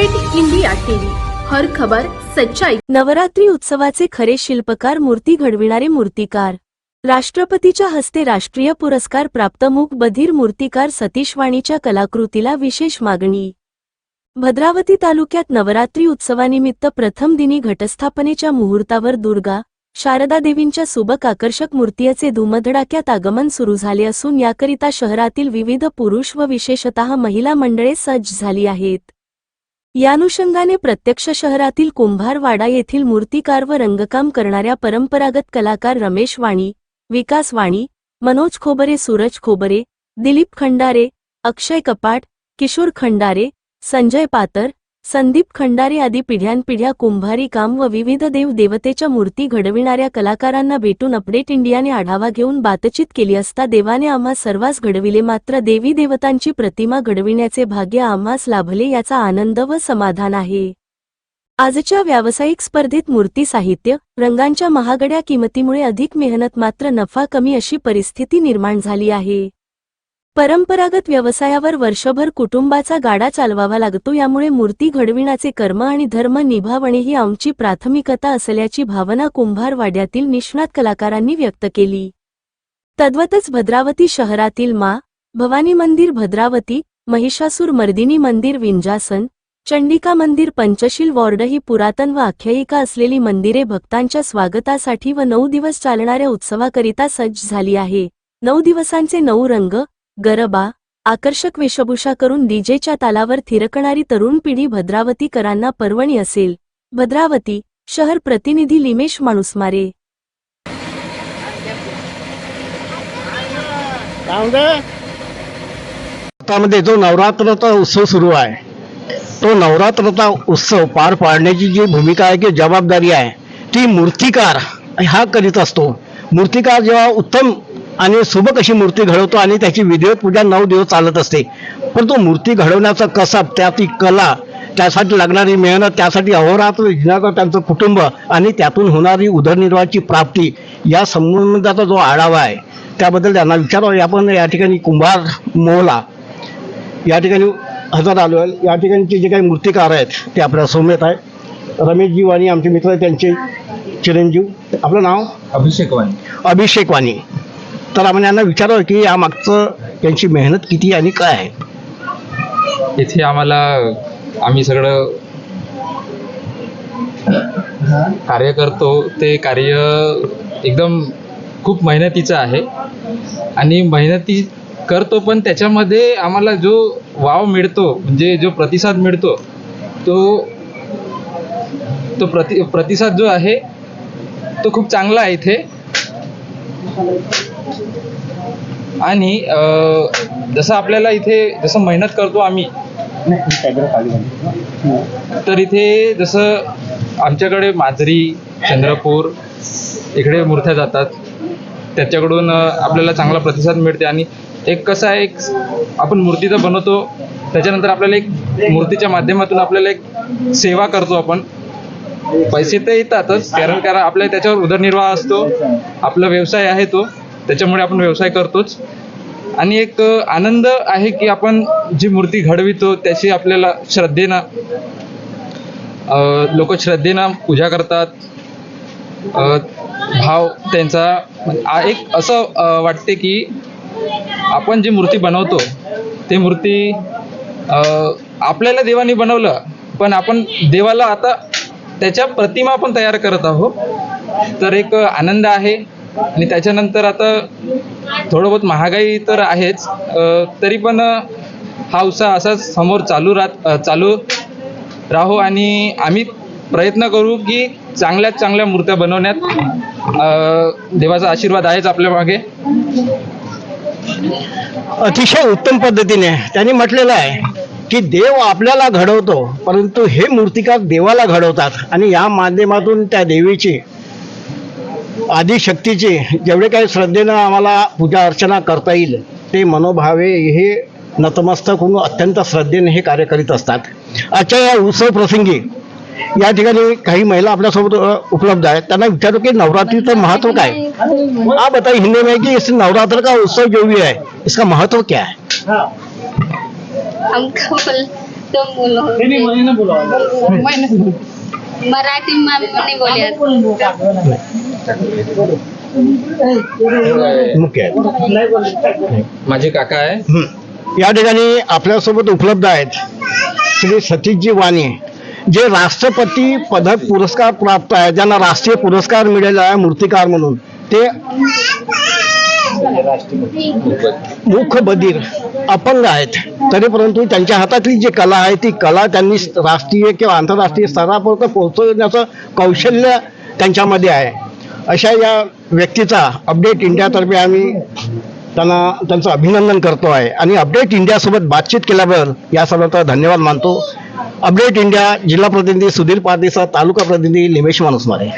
Great India TV. हर खबर सच्चाई. नवरात्री उत्सवाचे खरे शिल्पकार मूर्ती घडविणारे मूर्तिकार. राष्ट्रपतीच्या हस्ते राष्ट्रीय पुरस्कार प्राप्त मूक बधीर मूर्तिकार सतीश वाणीच्या कलाकृतीला विशेष मागणी. भद्रावती तालुक्यात नवरात्री उत्सवानिमित्त प्रथम दिनी घटस्थापनेच्या मुहूर्तावर दुर्गा शारदा देवींच्या सुबक आकर्षक मूर्तीचे धुमधडाक्यात आगमन सुरू झाले असून याकरिता शहरातील विविध पुरुष व विशेषतः महिला मंडळे सज्ज झाली आहेत. यानुषंगाने प्रत्यक्ष शहरातील कुंभारवाडा येथील मूर्तिकार व रंगकाम करणाऱ्या परंपरागत कलाकार रमेश वाणी विकास वाणी मनोज खोबरे सूरज खोबरे दिलीप खंडारे अक्षय कपाट किशोर खंडारे संजय पातर संदीप खंडारे आदी पिढ्यानपिढ्या कुंभारी काम व विविध देव देवतेच्या मूर्ती घडविणाऱ्या कलाकारांना भेटून अपडेट इंडियाने आढावा घेऊन बातचीत केली असता देवाने आम्हा सर्वांस घडविले. मात्र देवी देवतांची प्रतिमा घडविण्याचे भाग्य आम्हास लाभले याचा आनंद व समाधान आहे. आजच्या व्यावसायिक स्पर्धेत मूर्ती साहित्य रंगांच्या महागड्या किमतीमुळे अधिक मेहनत मात्र नफा कमी अशी परिस्थिती निर्माण झाली आहे. परंपरागत व्यवसायावर वर्षभर कुटुंबाचा गाडा चालवावा लागतो. यामुळे मूर्ती घडविण्याचे कर्म आणि धर्म निभावणे ही आमची प्राथमिकता असल्याची भावना कुंभारवाड्यातील निष्णात कलाकारांनी व्यक्त केली. तद्वतच भद्रावती शहरातील मा भवानी मंदिर भद्रावती महिषासूर मर्दिनी मंदिर विंजासन चंडिका मंदिर पंचशील वॉर्ड ही पुरातन व आख्यायिका असलेली मंदिरे भक्तांच्या स्वागतासाठी व नऊ दिवस चालणाऱ्या उत्सवाकरिता सज्ज झाली आहे. नऊ दिवसांचे नऊ रंग गरबा आकर्षक वेशभूषा करून डीजेच्या तालावर थिरकणारी तरुण पिढी भद्रावतीकरांना पर्वणी असेल. भद्रावती शहर प्रतिनिधी लिमेश माणूसमारे. भारतामध्ये जो नवरात्राचा उत्सव सुरू आहे तो नवरात्राचा उत्सव पार पाडण्याची जी भूमिका आहे किंवा जबाबदारी आहे ती मूर्तिकार हा करीत असतो. मूर्तिकार जेव्हा उत्तम आणि सुबक अशी मूर्ती घडवतो आणि त्याची विधिवत पूजा नऊ दिवस चालत असते. परंतु मूर्ती घडवण्याचा कसब त्याची कला त्यासाठी लागणारी मेहनत त्यासाठी अहोरात्र झिजणारं त्यांचं कुटुंब आणि त्यातून होणारी उदरनिर्वाहाची प्राप्ती या संबंधाचा जो आढावा आहे त्याबद्दल त्यांना विचारावं. आपण या ठिकाणी कुंभार मोहला या ठिकाणी हजर आलो आहे. या ठिकाणचे जे काही मूर्तिकार आहेत ते आपल्या सौम्यत आहे. रमेशजी वाणी आमचे मित्र आहेत त्यांचे चिरंजीव. आपलं नाव? अभिषेक वाणी. अभिषेक वाणी. तर आपण यांना विचारावं की या मागचं त्यांची मेहनत किती आणि काय आहे? इथे आम्हाला आम्ही सगळं कार्य करतो. ते कार्य एकदम खूप मेहनतीचं आहे. आणि मेहनती करतो पण त्याच्यामध्ये आम्हाला जो वाव मिळतो म्हणजे जो प्रतिसाद मिळतो तो तो प्रति प्रतिसाद जो आहे तो खूप चांगला आहे इथे. आणि जसं आपल्याला इथे जसं मेहनत करतो आम्ही तर इथे जसं आमच्याकडे माजरी चंद्रपूर इकडे मूर्त्या जातात. त्याच्याकडून आपल्याला चांगला प्रतिसाद मिळते आणि एक कसं आहे एक आपण मूर्ती तर बनवतो त्याच्यानंतर आपल्याला एक मूर्तीच्या माध्यमातून आपल्याला एक सेवा करतो आपण. पैसे तर येतातच कारण कारण आपल्या त्याच्यावर उदरनिर्वाह असतो आपला व्यवसाय आहे तो. त्याच्यामुळे आपण व्यवसाय करतोच. आणि एक आनंद आहे की आपण जी मूर्ती घडवितो त्याची आपल्याला श्रद्धेनं लोक श्रद्धेनं पूजा करतात. भाव त्यांचा एक असं वाटते की आपण जी मूर्ती बनवतो ते मूर्ती आपल्याला देवाने बनवलं पण आपण देवाला आता त्याच्या प्रतिमा आपण तयार करत आहोत. तर एक आनंद आहे. आणि त्याच्यानंतर आता थोडं बहुत महागाई तर आहेच तरी पण हा उत्साह असाच समोर चालू राहत चालू राहो आणि आम्ही प्रयत्न करू की चांगल्यात चांगल्या मूर्त्या बनवण्यात देवाचा आशीर्वाद आहेच आपल्या मागे. अतिशय उत्तम पद्धतीने त्यांनी म्हटलेलं आहे की देव आपल्याला घडवतो परंतु हे मूर्तिकार देवाला घडवतात आणि या माध्यमातून त्या देवीची आदिशक्तीची जेवढे काही श्रद्धेनं आम्हाला पूजा अर्चना करता येईल ते मनोभावे हे नतमस्तक होऊन अत्यंत श्रद्धेने हे कार्य करीत असतात. आजच्या या उत्सव प्रसंगी या ठिकाणी काही महिला आपल्यासोबत उपलब्ध आहेत. त्यांना विचारू की नवरात्रीचं महत्त्व काय? आप बताइए हिंदी में कि इस नवरात्र का उत्सव जो भी है इसका महत्त्व क्या है? हमको बोल। एकदम बोलो। मराठी में नहीं बोले। मुख्य माझे काका आहे. या ठिकाणी आपल्यासोबत उपलब्ध आहेत श्री सतीशजी वाणी. जे राष्ट्रपती पदक पुरस्कार प्राप्त आहे ज्यांना राष्ट्रीय पुरस्कार मिळाला आहे मूर्तिकार म्हणून ते मुख बधीर अपंग आहेत. तरी परंतु त्यांच्या हातातली जी कला आहे ती कला त्यांनी राष्ट्रीय किंवा आंतरराष्ट्रीय स्तरापर्यंत पोहोचवण्याचं कौशल्य त्यांच्यामध्ये आहे. अशा या व्यक्तीचा अपडेट इंडियातर्फे आम्ही त्यांना त्यांचं अभिनंदन करतो आहे. आणि अपडेट इंडियासोबत बातचीत केल्याबद्दल या सर्वांचा धन्यवाद मानतो. अपडेट इंडिया जिल्हा प्रतिनिधी सुधीर पारदेसा तालुका प्रतिनिधी लिमेश मानुसमारे